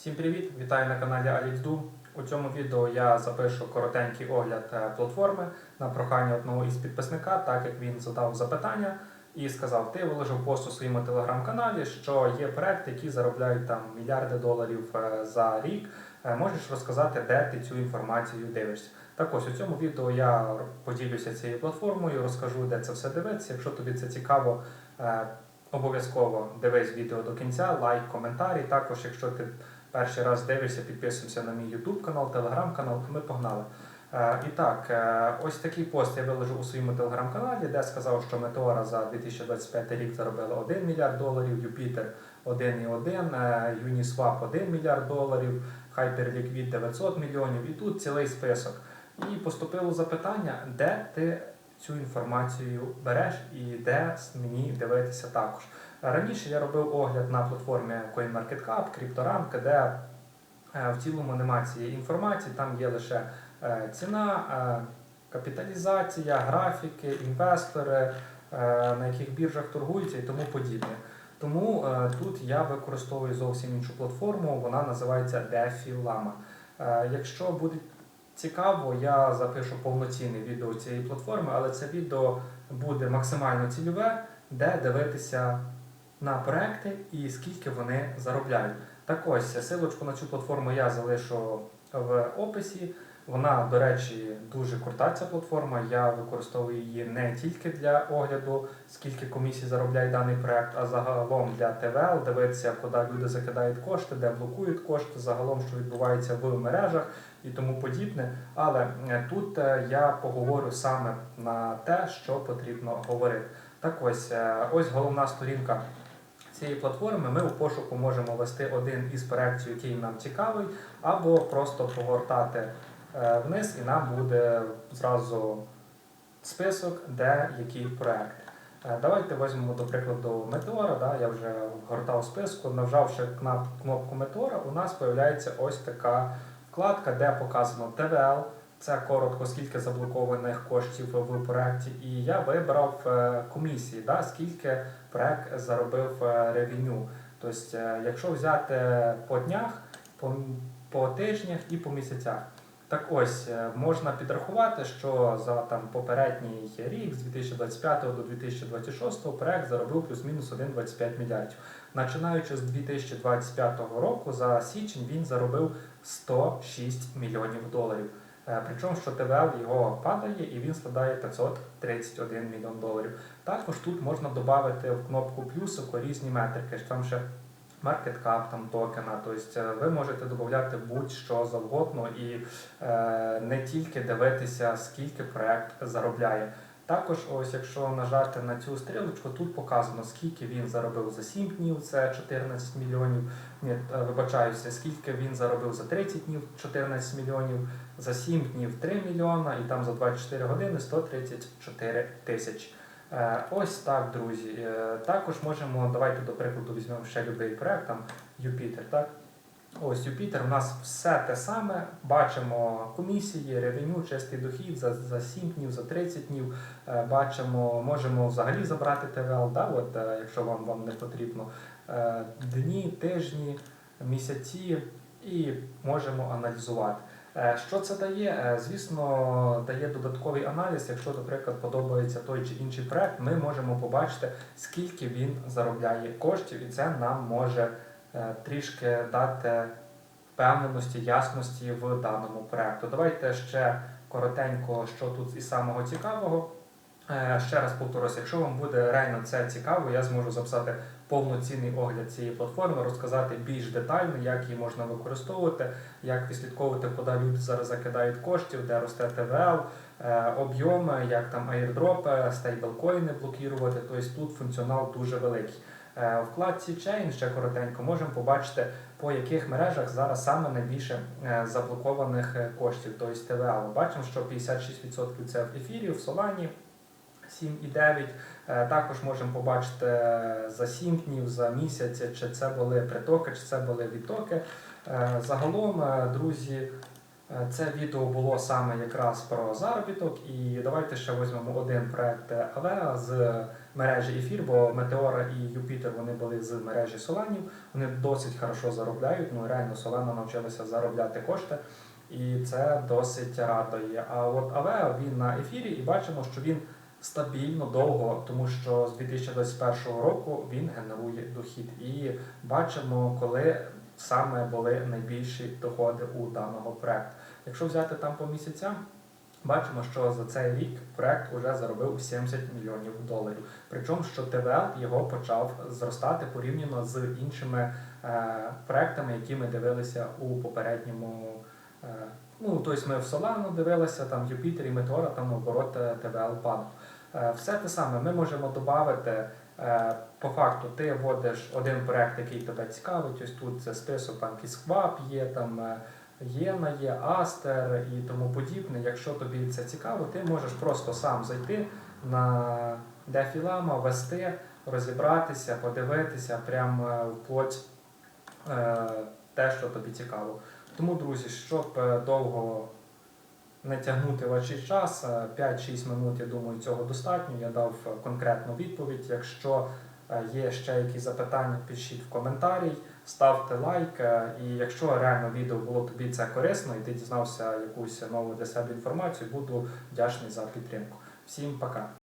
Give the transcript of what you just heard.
Всім привіт! Вітаю на каналі AlixDo. У цьому відео я запишу коротенький огляд е, платформи на прохання одного із підписника, так як він задав запитання і сказав: ти виложив пост у своєму телеграм-каналі, що є проекти, які заробляють там мільярди доларів е, за рік. Е, Можеш розказати, де ти цю інформацію дивишся? Так ось у цьому відео я поділюся цією платформою, розкажу, де це все дивитися. Якщо тобі це цікаво, обов'язково дивись відео до кінця, лайк, коментарі. Також, якщо ти перший раз дивишся, підписуйся на мій YouTube канал, Telegram канал. Ми погнали. Е, і так, е, ось такий пост я виложив у своєму телеграм-каналі, де сказав, що Метеора за 2025 рік заробила 1 мільярд доларів, Юпітер 1,1, е, Uniswap 1 мільярд доларів, Hyperliquid 900 мільйонів. І тут цілий список. І поступило запитання, де ти цю інформацію береш і де мені дивитися також. Раніше я робив огляд на платформі CoinMarketCap, CryptoRank, де е, в цілому нема цієї інформації, там є лише е, ціна, е, капіталізація, графіки, інвестори, на яких біржах торгуються і тому подібне. Тому тут я використовую зовсім іншу платформу, вона називається DeFi Lama. Якщо буде цікаво, я запишу повноцінне відео цієї платформи, але це відео буде максимально цільове, де дивитися на проекти і скільки вони заробляють. Так ось, силочку на цю платформу я залишу в описі. Вона, до речі, дуже крута ця платформа. Я використовую її не тільки для огляду, скільки комісій заробляє даний проект, а загалом для ТВЛ, дивитися, куди люди закидають кошти, де блокують кошти, загалом, що відбувається в мережах і тому подібне. Але е, тут е, я поговорю саме на те, що потрібно говорити. Так ось, е, ось головна сторінка цієї платформи. Ми у пошуку можемо ввести один із проєктів, який нам цікавий, або просто погортати е, вниз, і нам буде зразу список, де який проєкт. Е, Давайте візьмемо до прикладу Метеора. Да? Я вже гортав списку, нажавши кнап- кнопку Метеора, у нас з'являється ось така вкладка, де показано ТВЛ. Це коротко, скільки заблокованих коштів в проєкті. І я вибрав е, комісії, да? скільки проект заробив е, ревеню. Тобто, е, якщо взяти по днях, по, по тижнях і по місяцях. Так ось можна підрахувати, що за там попередній рік з 2025 до 2026 проект заробив плюс-мінус 1,25 мільярдів. Починаючи з 2025 року, за січень він заробив 106 мільйонів доларів. Е, Причому що ТВЛ його падає і він складає 531 мільйон доларів. Також тут можна додати в кнопку плюсику різні метрики, що там ще cap там токена. Тобто е, ви можете додати будь-що завгодно і е, не тільки дивитися, скільки проект заробляє. Також, ось якщо нажати на цю стрілочку, тут показано, скільки він заробив за 7 днів, це 14 мільйонів. Ні, е, вибачаюся, скільки він заробив за 30 днів, 14 мільйонів, за 7 днів 3 мільйона, і там за 24 години 134 тисячі. Е, Ось так, друзі. Е, Також можемо, давайте до прикладу візьмемо ще будь-який проект, там Юпітер, так? Ось Юпітер, у нас все те саме. Бачимо комісії, ревеню, чистий дохід за, за 7 днів, за 30 днів. Е, Бачимо, можемо взагалі забрати ТВЛ, да? От, е, якщо вам, вам не потрібно. Е, Дні, тижні, місяці і можемо аналізувати. Що це дає? Звісно, дає додатковий аналіз. Якщо, наприклад, подобається той чи інший проект, ми можемо побачити, скільки він заробляє коштів, і це нам може трішки дати впевненості, ясності в даному проекту. Давайте ще коротенько, що тут із самого цікавого. Е, Ще раз повторюся, якщо вам буде реально це цікаво, я зможу записати повноцінний огляд цієї платформи, розказати більш детально, як її можна використовувати, як відслідковувати, куди люди зараз закидають коштів, де росте ТВЛ, е, об'єми, як там аірдропи, стейблкоїни блокувати. Тобто тут функціонал дуже великий. Е, вкладці Chain ще коротенько можемо побачити, по яких мережах зараз саме найбільше е, заблокованих е, коштів, тобто ТВЛ. Бачимо, що 56% це в ефірі, в Солані. 7,9. Е, Також можемо побачити за 7 днів, за місяць, чи це були притоки, чи це були відтоки. Загалом, друзі, це відео було саме якраз про заробіток. І давайте ще візьмемо один проект Авеа з мережі ефір, бо Метеора і Юпітер вони були з мережі Соланів. Вони досить хорошо заробляють. Ну реально Солана навчилася заробляти кошти. І це досить радує. А от Авеа він на ефірі, і бачимо, що він стабільно довго, тому що з 2021 року він генерує дохід. І бачимо, коли саме були найбільші доходи у даного проекту. Якщо взяти там по місяцям, бачимо, що за цей рік проект вже заробив 70 мільйонів доларів. Причому що ТВЛ його почав зростати порівняно з іншими е, проектами, які ми дивилися у попередньому. Е, ну, тобто ми в Solano дивилися, там Юпітер і Метеора, там наоборот е, ТВЛ падав. Е, все те саме ми можемо додати. Е, по факту ти вводиш один проект, який тебе цікавить. Ось тут це список там Кісквап є, там е, Єна є, Астер і тому подібне. Якщо тобі це цікаво, ти можеш просто сам зайти на Дефілама, ввести, розібратися, подивитися прямо е, вплоть е, те, що тобі цікаво. Тому, друзі, щоб е, довго не тягнути ваш час, е, 5-6 минут, я думаю, цього достатньо. Я дав е, конкретну відповідь. Якщо е, є ще якісь запитання, пишіть в коментарі, ставте лайк. е, І якщо реально відео було тобі це корисно і ти дізнався якусь нову для себе інформацію, буду вдячний за підтримку. Всім пока!